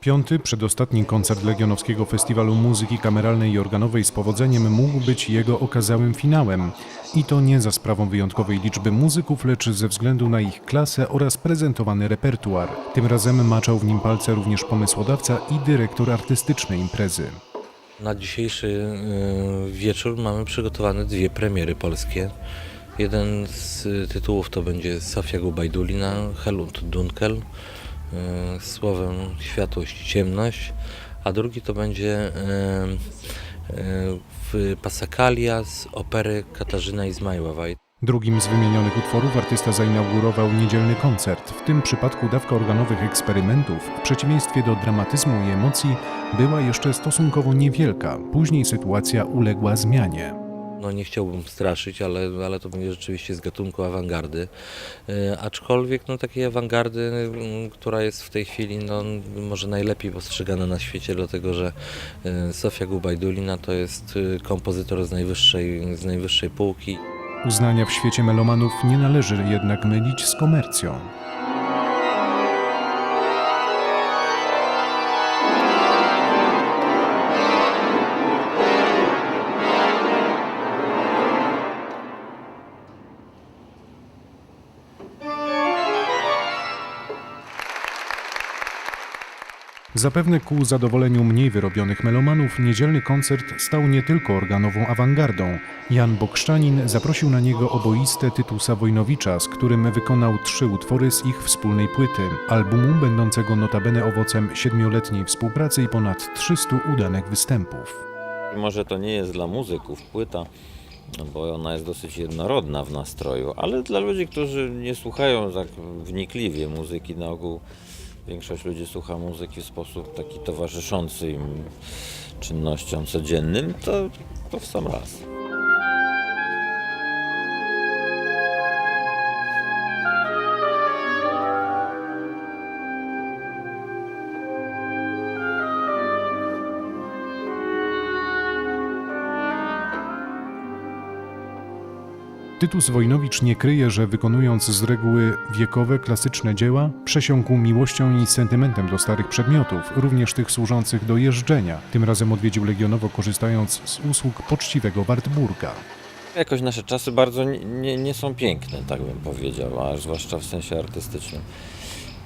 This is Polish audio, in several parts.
Piąty, przedostatni koncert Legionowskiego Festiwalu Muzyki Kameralnej i Organowej z powodzeniem mógł być jego okazałym finałem. I to nie za sprawą wyjątkowej liczby muzyków, lecz ze względu na ich klasę oraz prezentowany repertuar. Tym razem maczał w nim palce również pomysłodawca i dyrektor artystyczny imprezy. Na dzisiejszy y, wieczór mamy przygotowane dwie premiery polskie. Jeden z tytułów to będzie Sofia Gubajdulina, Helmut Dunkel, słowem Światłość Ciemność, a drugi to będzie y, w Pasakalia z opery Katarzyna Izmajłowa. Drugim z wymienionych utworów artysta zainaugurował niedzielny koncert. W tym przypadku dawka organowych eksperymentów, w przeciwieństwie do dramatyzmu i emocji, była jeszcze stosunkowo niewielka. Później sytuacja uległa zmianie. No nie chciałbym straszyć, ale, ale to będzie rzeczywiście z gatunku awangardy. E, aczkolwiek no, takiej awangardy, mm, która jest w tej chwili no, może najlepiej postrzegana na świecie, dlatego że e, Sofia Gubajdulina to jest e, kompozytor z najwyższej, z najwyższej półki. Uznania w świecie melomanów nie należy jednak mylić z komercją. Zapewne ku zadowoleniu mniej wyrobionych melomanów niedzielny koncert stał nie tylko organową awangardą. Jan Bokrzczanin zaprosił na niego oboistę Tytusa Wojnowicza, z którym wykonał trzy utwory z ich wspólnej płyty, albumu będącego notabene owocem siedmioletniej współpracy i ponad 300 udanych występów. Może to nie jest dla muzyków płyta, bo ona jest dosyć jednorodna w nastroju, ale dla ludzi, którzy nie słuchają tak wnikliwie muzyki, na ogół większość ludzi słucha muzyki w sposób taki towarzyszący im czynnościom codziennym, to, to w sam raz. Tytus Wojnowicz nie kryje, że wykonując z reguły wiekowe, klasyczne dzieła, przesiąkł miłością i sentymentem do starych przedmiotów, również tych służących do jeżdżenia. Tym razem odwiedził Legionowo korzystając z usług poczciwego Wartburga. Jakoś nasze czasy bardzo nie, nie, są piękne, tak bym powiedział, a zwłaszcza w sensie artystycznym.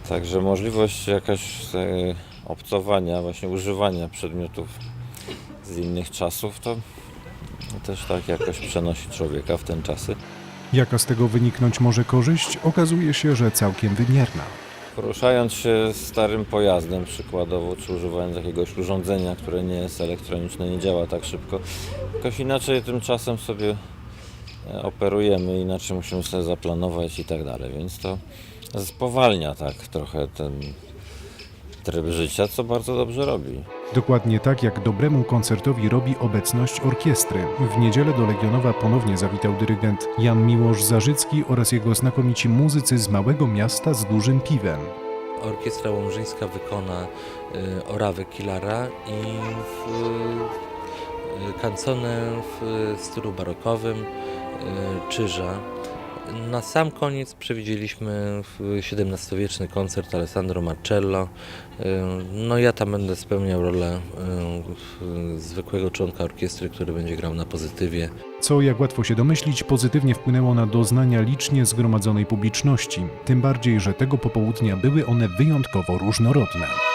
Także możliwość jakaś e, obcowania, właśnie używania przedmiotów z innych czasów, to też tak jakoś przenosi człowieka w ten czasy. Jaka z tego wyniknąć może korzyść, okazuje się, że całkiem wymierna. Poruszając się starym pojazdem przykładowo, czy używając jakiegoś urządzenia, które nie jest elektroniczne, nie działa tak szybko, jakoś inaczej tymczasem sobie e, operujemy, inaczej musimy sobie zaplanować i tak dalej, więc to spowalnia tak trochę ten tryb życia, co bardzo dobrze robi. Dokładnie tak jak dobremu koncertowi robi obecność orkiestry. W niedzielę do Legionowa ponownie zawitał dyrygent Jan Miłosz Zarzycki oraz jego znakomici muzycy z małego miasta z dużym piwem. Orkiestra Łomżyńska wykona y, Orawę Kilara i w, y, kanconę w stylu barokowym y, Czyża. Na sam koniec przewidzieliśmy XVII-wieczny koncert Alessandro Marcello. No ja tam będę spełniał rolę zwykłego członka orkiestry, który będzie grał na pozytywie. Co, jak łatwo się domyślić, pozytywnie wpłynęło na doznania licznie zgromadzonej publiczności. Tym bardziej, że tego popołudnia były one wyjątkowo różnorodne.